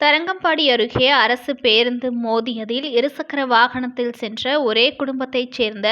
தரங்கம்பாடி அருகே அரசு பேருந்து மோதியதில் இருசக்கர வாகனத்தில் சென்ற ஒரே குடும்பத்தைச் சேர்ந்த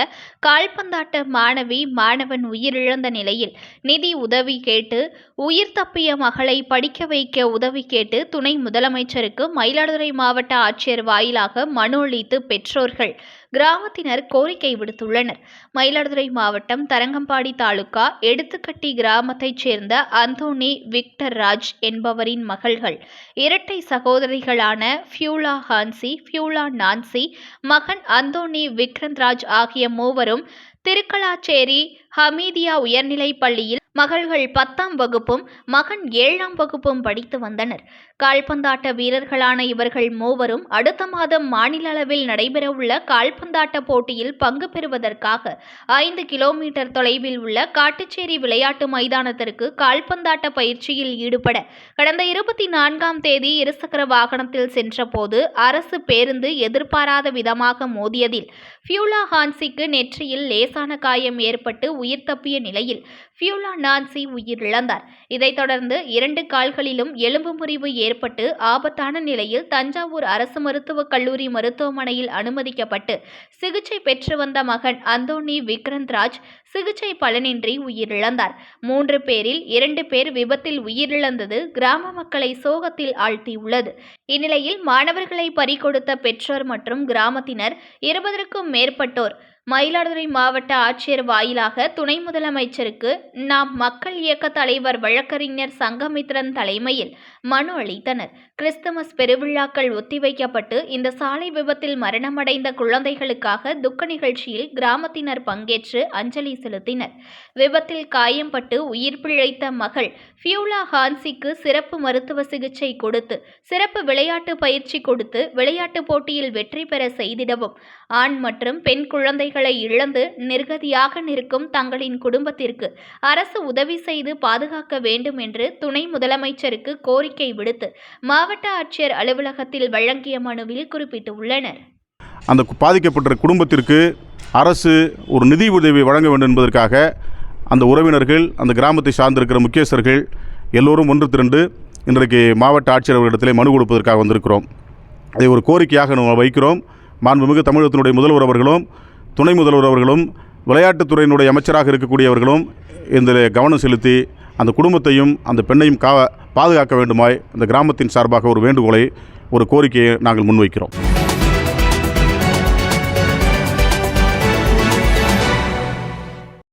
கால்பந்தாட்ட மாணவி மாணவன் உயிரிழந்த நிலையில் நிதி உதவி கேட்டு உயிர் தப்பிய மகளை படிக்க வைக்க உதவி கேட்டு துணை முதலமைச்சருக்கு மயிலாடுதுறை மாவட்ட ஆட்சியர் வாயிலாக மனு அளித்து பெற்றோர்கள் கிராமத்தினர் கோரிக்கை விடுத்துள்ளனர். மயிலாடுதுறை மாவட்டம் தரங்கம்பாடி தாலுகா எடுத்துக்கட்டி கிராமத்தைச் சேர்ந்த அந்தோனி விக்டர் ராஜ் என்பவரின் மகள்கள் இரட்டை சகோதரிகளான ஃபியூலா ஹான்சி ஃபியூலா நான்சி மகன் அந்தோனி விக்ரந்த்ராஜ் ஆகிய மூவரும் திருக்கலாச்சேரி ஹமீதியா உயர்நிலைப் பள்ளியில் மகள்கள் பத்தாம் வகுப்பும் மகன் ஏழாம் வகுப்பும் படித்து வந்தனர். கால்பந்தாட்ட வீரர்களான இவர்கள் மூவரும் அடுத்த மாதம் மாநில அளவில் நடைபெறவுள்ள கால்பந்தாட்ட போட்டியில் பங்கு பெறுவதற்காக ஐந்து கிலோமீட்டர் தொலைவில் உள்ள காட்டுச்சேரி விளையாட்டு மைதானத்திற்கு கால்பந்தாட்ட பயிற்சியில் ஈடுபட கடந்த இருபத்தி நான்காம் தேதி இருசக்கர வாகனத்தில் சென்றபோது அரசு பேருந்து எதிர்பாராத விதமாக மோதியதில் ஃபியூலா ஹான்சிக்கு நெற்றியில் லேசான காயம் ஏற்பட்டு உயிர் தப்பிய நிலையில் ஃபியூலா நான்சி உயிரிழந்தார் இதைத் தொடர்ந்து இரண்டு கால்களிலும் எலும்பு முறிவு ஏற்பட்டு ஆபத்தான நிலையில் தஞ்சாவூர் அரசு மருத்துவக் கல்லூரி மருத்துவமனையில் அனுமதிக்கப்பட்டு சிகிச்சை பெற்று வந்த மகன் அந்தோணி விக்ரந்த்ராஜ் சிகிச்சை பலனின்றி உயிரிழந்தார் மூன்று பேரில் இரண்டு பேர் விபத்தில் உயிரிழந்தது கிராம மக்களை சோகத்தில் ஆழ்த்தியுள்ளது. இந்நிலையில் மாணவர்களை பறிகொடுத்த பெற்றோர் மற்றும் கிராமத்தினர் இருபதற்கும் மேற்பட்டோர் மயிலாடுதுறை மாவட்ட ஆட்சியர் வாயிலாக துணை முதலமைச்சருக்கு நாம் மக்கள் இயக்க தலைவர் வழக்கறிஞர் சங்கமித்ரன் தலைமையில் மனு அளித்தனர். கிறிஸ்துமஸ் பெருவிழாக்கள் ஒத்திவைக்கப்பட்டு இந்த சாலை விபத்தில் மரணமடைந்த குழந்தைகளுக்காக துக்க நிகழ்ச்சியில் கிராமத்தினர் பங்கேற்று அஞ்சலி செலுத்தினர். விபத்தில் காயம்பட்டு உயிர் பிழைத்த மகள் ஃபியூலா ஹான்சிக்கு சிறப்பு மருத்துவ சிகிச்சை கொடுத்து சிறப்பு விளையாட்டு பயிற்சி கொடுத்து விளையாட்டுப் போட்டியில் வெற்றி பெற செய்திடவும். ஆண் மற்றும் பெண் குழந்தைகள் இழந்து நிர்கதியாக நிற்கும் தங்களின் குடும்பத்திற்கு அரசு உதவி செய்து பாதுகாக்க வேண்டும் என்று துணை முதலமைச்சருக்கு கோரிக்கை விடுத்து மாவட்ட ஆட்சியர் அலுவலகத்தில் வழங்கிய மனுவில் குறிப்பிட்டுள்ளனர். அந்த பாதிக்கப்பட்ட குடும்பத்திற்கு அரசு ஒரு நிதி உதவி வழங்க வேண்டும் என்பதற்காக அந்த உறவினர்கள் அந்த கிராமத்தை சார்ந்திருக்கிற முக்கியஸ்தர்கள் எல்லோரும் ஒன்று திரண்டு இன்றைக்கு மாவட்ட ஆட்சியர் அவர்களிடத்திலே மனு கொடுப்பதற்காக வந்திருக்கிறோம். அதை ஒரு கோரிக்கையாக நம்ம வைக்கிறோம். மாண்புமிகு தமிழகத்தினுடைய முதல்வர் அவர்களும் துணை முதல்வர் அவர்களும் விளையாட்டுத்துறையினுடைய அமைச்சராக இருக்கக்கூடியவர்களும் இதில் கவனம் செலுத்தி அந்த குடும்பத்தையும் அந்த பெண்ணையும் கா பாதுகாக்க வேண்டுமாய் அந்த கிராமத்தின் சார்பாக ஒரு வேண்டுகோளை ஒரு கோரிக்கையை நாங்கள் முன்வைக்கிறோம்.